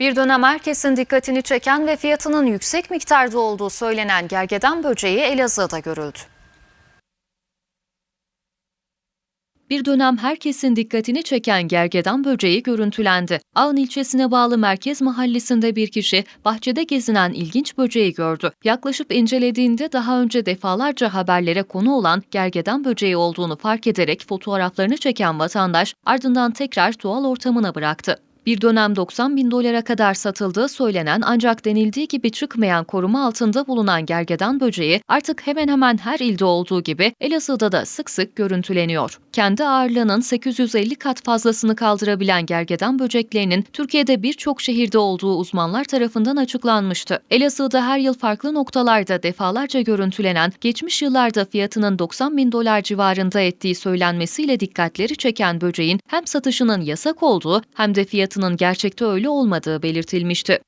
Bir dönem herkesin dikkatini çeken ve fiyatının yüksek miktarda olduğu söylenen gergedan böceği Elazığ'da görüldü. Bir dönem herkesin dikkatini çeken gergedan böceği görüntülendi. Ağın ilçesine bağlı Merkez Mahallesi'nde bir kişi bahçede gezinen ilginç böceği gördü. Yaklaşıp incelediğinde daha önce defalarca haberlere konu olan gergedan böceği olduğunu fark ederek fotoğraflarını çeken vatandaş ardından tekrar doğal ortamına bıraktı. Bir dönem 90 bin dolara kadar satıldığı söylenen ancak denildiği gibi çıkmayan koruma altında bulunan gergedan böceği artık hemen hemen her ilde olduğu gibi Elazığ'da da sık sık görüntüleniyor. Kendi ağırlığının 850 kat fazlasını kaldırabilen gergedan böceklerinin Türkiye'de birçok şehirde olduğu uzmanlar tarafından açıklanmıştı. Elazığ'da her yıl farklı noktalarda defalarca görüntülenen, geçmiş yıllarda fiyatının 90 bin dolar civarında ettiği söylenmesiyle dikkatleri çeken böceğin hem satışının yasak olduğu hem de fiyatının gerçekte öyle olmadığı belirtilmişti.